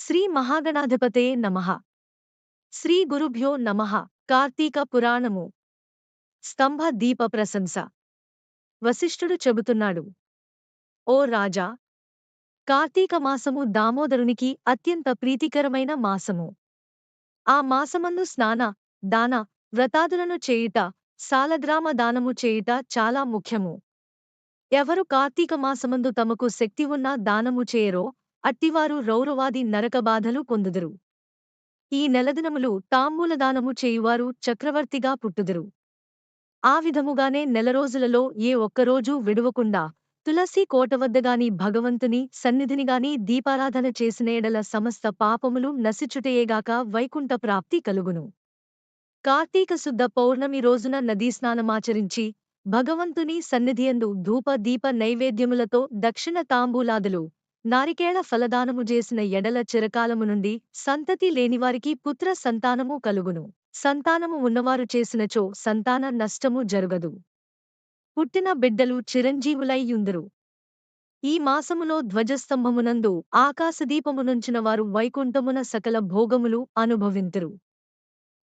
శ్రీ మహాగణాధిపతే నమ. శ్రీ గురుభ్యో నమః. కార్తీక పురాణము. స్తంభ దీప ప్రశంస. వశిష్ఠుడు చెబుతున్నాడు. ఓ రాజా! కార్తీక మాసము దామోదరునికి అత్యంత ప్రీతికరమైన మాసము. ఆ మాసమందు స్నాన దాన వ్రతాదులను చేయుట సాలగ్రామ దానము చేయుట చాలా ముఖ్యము. ఎవరు కార్తీక మాసమందు తమకు శక్తి ఉన్న దానము చేయరో అట్టివారు రౌరవాది నరకబాధలు పొందుదురు. ఈ నెలదినములు తాంబూలదానము చేయువారు చక్రవర్తిగా పుట్టుదురు. ఆ విధముగానే నెల రోజులలో ఏ ఒక్కరోజూ విడువకుండా తులసి కోటవద్దగాని భగవంతుని సన్నిధినిగాని దీపారాధన చేసినేడల సమస్త పాపములు నశిచుటయేగాక వైకుంఠ ప్రాప్తి కలుగును. కార్తీక శుద్ధ పౌర్ణమి రోజున నదీస్నానమాచరించి భగవంతుని సన్నిధియందు ధూప దీప నైవేద్యములతో దక్షిణ తాంబూలాదులు నారికేళ ఫలదానము చేసిన ఎడల చిరకాలము నుండి సంతతి లేనివారికి పుత్ర సంతానము కలుగును. సంతానము ఉన్నవారు చేసినచో సంతాన నష్టము జరుగదు. పుట్టిన బిడ్డలు చిరంజీవులైయుందురు ఈ మాసములో ధ్వజస్తంభమునందు ఆకాశదీపమునుంచిన వారు వైకుంఠమున సకల భోగములు అనుభవింతురు.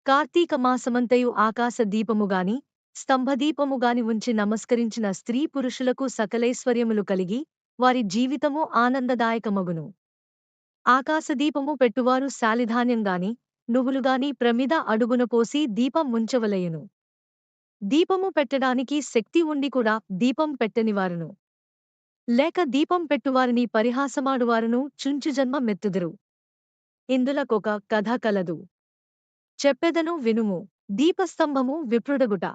కార్తీక మాసమంతయు ఆకాశ దీపముగాని స్తంభదీపముగాని ఉంచి నమస్కరించిన స్త్రీ పురుషులకు సకలైశ్వర్యములు కలిగి వారి జీవితము ఆనందదాయకమగును. ఆకాశదీపము పెట్టువారు శాలిధాన్యంగాని నువ్వులుగాని ప్రమిద అడుగున పోసి దీపం ముంచవలయును. దీపము పెట్టడానికి శక్తి ఉండి కూడా దీపం పెట్టనివారును. లేక దీపం పెట్టువారిని పరిహాసమాడువారును చుంచుజన్మ మెత్తుదురు. ఇందులకొక కథ కలదు. చెప్పెదను వినుము. దీపస్తంభము విప్రుడగుట.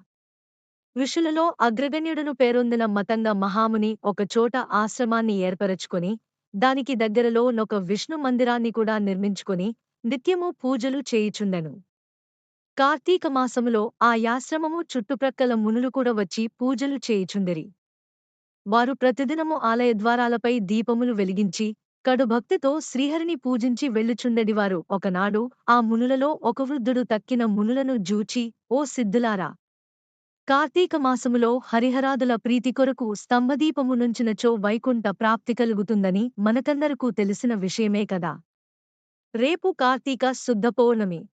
ఋషులలో అగ్రగణ్యుడును పేరొందిన మతంగ మహాముని ఒకచోట ఆశ్రమాన్ని ఏర్పరచుకొని దానికి దగ్గరలో నొక విష్ణు మందిరాన్ని కూడా నిర్మించుకొని నిత్యము పూజలు చేయుచుండెను. కార్తీక మాసములో ఆ యాశ్రమము చుట్టుప్రక్కల మునులు కూడా వచ్చి పూజలు చేయుచుందిరి వారు ప్రతిదినము ఆలయ ద్వారాలపై దీపములు వెలిగించి కడు భక్తితో శ్రీహరిని పూజించి వెళ్ళుచుండెడివారు. ఒకనాడు ఆ మునులలో ఒక వృద్ధుడు తక్కిన మునులను జూచి ఓ సిద్ధులారా! కార్తీక మాసములో హరిహరాదుల ప్రీతి కొరకు స్తంభదీపమునుంచినచో వైకుంఠ ప్రాప్తి కలుగుతుందని మనకందరకు తెలిసిన విషయమే కదా. రేపు కార్తీక శుద్ధ పౌర్ణమి.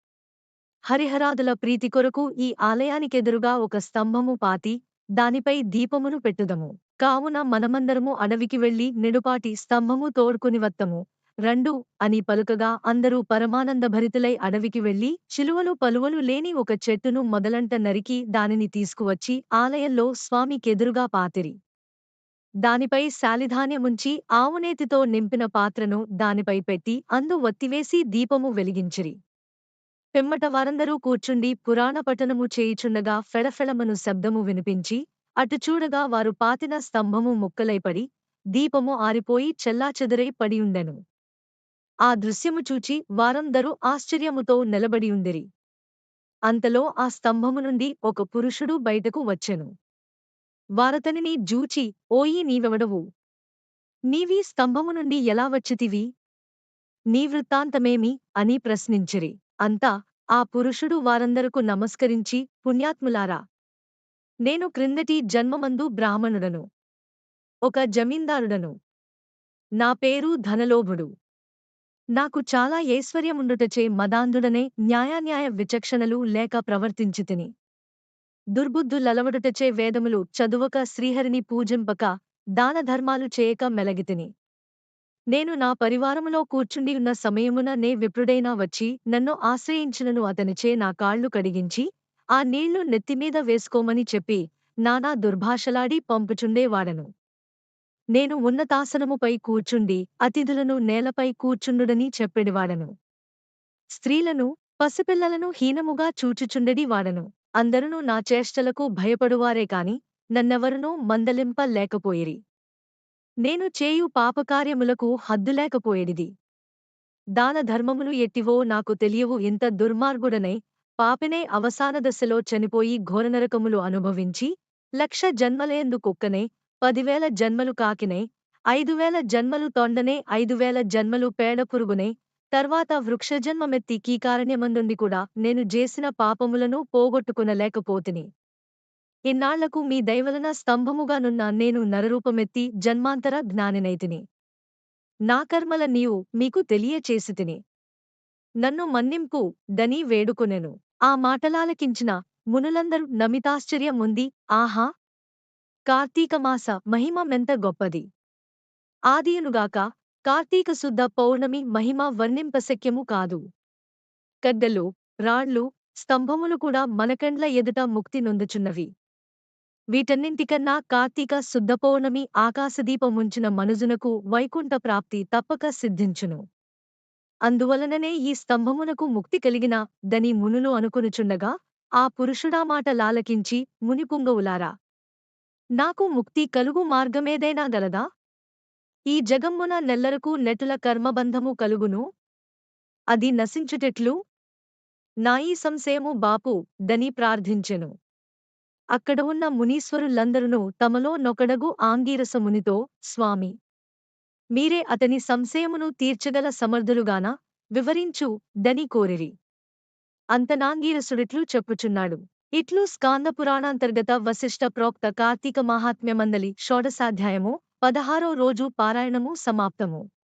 హరిహరాదుల ప్రీతి కొరకు ఈ ఆలయానికెదురుగా ఒక స్తంభము పాతి దానిపై దీపమును పెట్టుదము. కావున మనమందరము అడవికి వెళ్ళి నిడుపాటి స్తంభము తోడ్కొని వత్తము రండు అని పలుకగా అందరూ పరమానందభరితులై అడవికి వెళ్ళి చిలువలు పలువలు లేని ఒక చెట్టును మొదలంట నరికి దానిని తీసుకువచ్చి ఆలయంలో స్వామికెదురుగా పాతిరి. దానిపై శాలిధాన్యముంచి ఆవునేతితో నింపిన పాత్రను దానిపై పెట్టి అందు వత్తివేసి దీపము వెలిగించిరి. పిమ్మట వారందరూ కూర్చుండి పురాణ పఠనము చేయుచుండగా ఫెడఫెడమను శబ్దము వినిపించి అటు చూడగా వారు పాతిన స్తంభము ముక్కలైపడి దీపము ఆరిపోయి చెల్లాచెదురై పడియుండెను ఆ దృశ్యము చూచి వారందరూ ఆశ్చర్యముతో నిలబడియుందిరి అంతలో ఆ స్తంభము నుండి ఒక పురుషుడు బయటకు వచ్చెను. వారతనిని జూచి ఓయి నీవెవడవు? నీవీ స్తంభము నుండి ఎలా వచ్చితివి? నీ వృత్తాంతమేమి? అని ప్రశ్నించిరి. అంతా ఆ పురుషుడు వారందరకు నమస్కరించి పుణ్యాత్ములారా నేను క్రిందటి జన్మమందు బ్రాహ్మణుడను. ఒక జమీందారుడను. నా పేరు ధనలోభుడు. నాకు చాలా ఐశ్వర్యముండుటచే మదాంధుడనే న్యాయాన్యాయ విచక్షణలు లేక ప్రవర్తించితిని. దుర్బుద్ధులలవడుటచే వేదములు చదువక శ్రీహరిని పూజింపక దానధర్మాలు చేయక మెలగితిని. నేను నా పరివారములో కూర్చుండి ఉన్న సమయమున నే విప్రుడైనా వచ్చి నన్ను ఆశ్రయించినను అతనిచే నా కాళ్ళు కడిగించి ఆ నీళ్ళు నెత్తిమీద వేసుకోమని చెప్పి నానా దుర్భాషలాడి పంపుచుండేవాడను. నేను ఉన్నతాసనముపై కూర్చుండి అతిథులను నేలపై కూర్చుండుడని చెప్పెడివాడను. స్త్రీలను పసిపిల్లలను హీనముగా చూచుచుండెడి వాడను. అందరును నా చేష్టలకు భయపడువారే కాని నన్నెవరునూ మందలింప లేకపోయిరి. నేను చేయు పాపకార్యములకు హద్దులేకపోయేడిది దాన ధర్మములు ఎట్టివో నాకు తెలియవు ఇంత దుర్మార్గుడనై పాపినే అవసాన దశలో చనిపోయి ఘోరనరకములు అనుభవించి లక్ష జన్మలేందు కుక్కనే పదివేల జన్మలు కాకినే ఐదువేల జన్మలు తొండనే ఐదువేల జన్మలు పేడపురుగునే తర్వాత వృక్షజన్మమెత్తి కీకారణ్యమందుండి కూడా నేను చేసిన పాపములను పోగొట్టుకునలేకపోతిని. ఇన్నాళ్ళకు మీ దైవలన స్తంభముగానున్న నేను నరరూపమెత్తి జన్మాంతర జ్ఞానినైతిని. నా కర్మల నీవు మీకు తెలియచేసితిని. నన్ను మన్నింపు దని వేడుకొనెను. ఆ మాటలాలకించిన మునులందరూ నమితాశ్చర్యముంది ఆహా! కార్తీకమాస మహిమ మెంత గొప్పది. ఆదియునుగాక కార్తీక శుద్ధ పౌర్ణమి మహిమ వర్ణింపశక్యము కాదు. కడ్డలు రాళ్ళు స్తంభములు కూడా మనకండ్ల ఎదుట ముక్తి నొందుచున్నవి. వీటన్నింటికన్నా కార్తీక శుద్ధ పౌర్ణమి ఆకాశదీపముంచిన మనుజునకు వైకుంఠ ప్రాప్తి తప్పక సిద్ధించును. అందువలననే ఈ స్తంభమునకు ముక్తి కలిగిన దని మునులు అనుకొనుచుండగా ఆ పురుషుడా మాట లాలకించి మునిపుంగవులారా. నాకు ముక్తి కలుగు మార్గమేదైనా గలదా? ఈ జగమ్మున నెల్లరకు నెటుల కర్మబంధము కలుగును? అది నశించుటెట్లు? నాయీ సంశయము బాపు దని ప్రార్థించెను. అక్కడ ఉన్న మునీశ్వరులందరునూ తమలో నొకడగు ఆంగీరసమునితో స్వామి! మీరే అతని సంశయమును తీర్చగల సమర్థులుగాన? వివరించు దని కోరిరి. అంతనాంగీరసుడిట్లు చెప్పుచున్నాడు. ఇట్లు స్కాంద పురాణాంతర్గత వశిష్ట ప్రోక్త కార్తీక మహాత్మ్యమందలి షోడశాధ్యాయము పదహారో రోజు పారాయణము సమాప్తము